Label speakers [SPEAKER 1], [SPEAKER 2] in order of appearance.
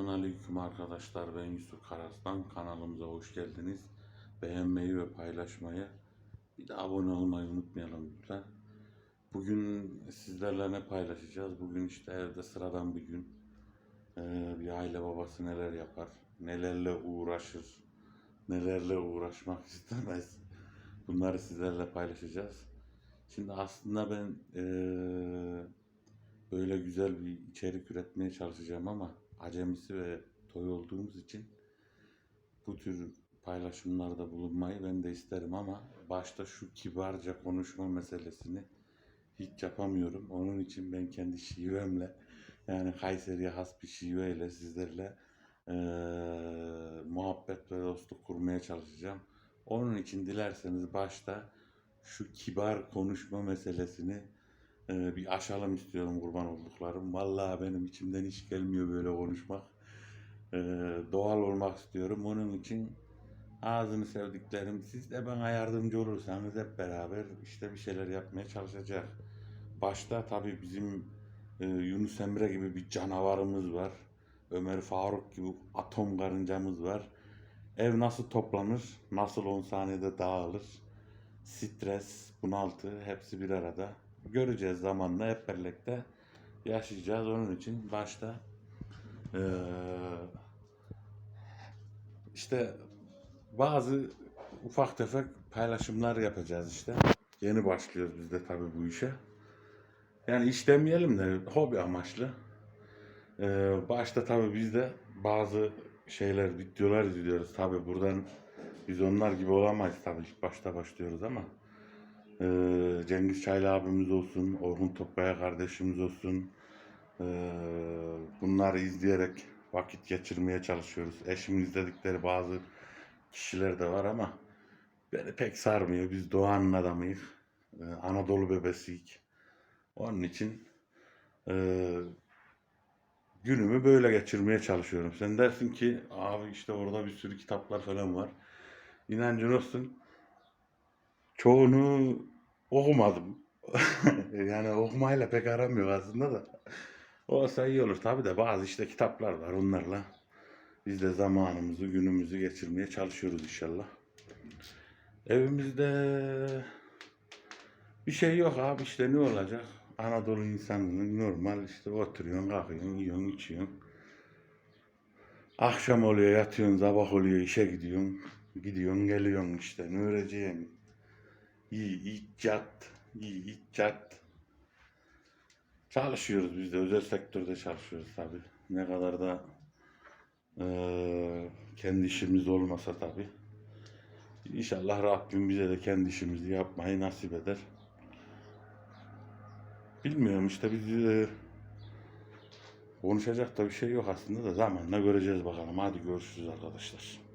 [SPEAKER 1] Selamun Aleyküm arkadaşlar. Ben Yusuf Karaslan. Kanalımıza hoş geldiniz. Beğenmeyi ve paylaşmayı, bir de abone olmayı unutmayalım lütfen. Bugün sizlerle ne paylaşacağız? Bugün işte evde sıradan bir gün. Ee, bir aile babası neler yapar, nelerle uğraşır, nelerle uğraşmak istemez. Bunları sizlerle paylaşacağız. Şimdi aslında ben eee böyle güzel bir içerik üretmeye çalışacağım ama acemisi ve toy olduğumuz için bu tür paylaşımlarda bulunmayı ben de isterim ama başta şu kibarca konuşma meselesini hiç yapamıyorum. Onun için ben kendi şivemle yani Kayseri'ye has bir şiveyle sizlerle eee, muhabbet ve dostluk kurmaya çalışacağım. Onun için dilerseniz başta şu kibar konuşma meselesini ee, bir aşalım istiyorum kurban olduklarım. Vallahi benim içimden hiç gelmiyor böyle konuşmak. Ee, doğal olmak istiyorum. Onun için ağzını sevdiklerim siz de bana yardımcı olursanız hep beraber işte bir şeyler yapmaya çalışacak. Başta tabii bizim e, Yunus Emre gibi bir canavarımız var. Ömer Faruk gibi atom karıncamız var. Ev nasıl toplanır, nasıl 10 saniyede dağılır, stres, bunaltı hepsi bir arada. Göreceğiz zamanla hep birlikte yaşayacağız. Onun için başta eee, işte bazı ufak tefek paylaşımlar yapacağız işte. Yeni başlıyoruz biz de tabii bu işe. Yani iş demeyelim de hobi amaçlı. Ee, başta tabii biz de bazı şeyler, videolar izliyoruz. Tabii buradan biz onlar gibi olamayız tabii ilk başta başlıyoruz ama ee, Cengiz Çaylı abimiz olsun, Orhun Topkaya kardeşimiz olsun. Ee, bunları izleyerek vakit geçirmeye çalışıyoruz. Eşimin izledikleri bazı kişiler de var ama beni pek sarmıyor. Biz doğanın adamıyız. Ee, Anadolu bebesiyik. Onun için ee, günümü böyle geçirmeye çalışıyorum. Sen dersin ki abi işte orada bir sürü kitaplar falan var. İnancın olsun çoğunu okumadım. yani okumayla pek aram yok aslında da. Olsa iyi olur tabi de bazı işte kitaplar var onlarla. Biz de zamanımızı, günümüzü geçirmeye çalışıyoruz inşallah. Evimizde bir şey yok abi işte ne olacak? Anadolu insanının normal işte oturuyorsun, kalkıyorsun, yiyorsun, içiyorsun. Akşam oluyor yatıyorsun, sabah oluyor işe gidiyorsun. Gidiyorsun, geliyorsun işte. Ne öğreceksin? İyi, icat, iyi, icat. Çalışıyoruz biz de, özel sektörde çalışıyoruz tabii. Ne kadar da eee, kendi işimiz olmasa tabii. İnşallah Rabbim bize de kendi işimizi yapmayı nasip eder. Bilmiyorum işte biz eee, konuşacak da bir şey yok aslında da zamanla göreceğiz bakalım. Hadi görüşürüz arkadaşlar.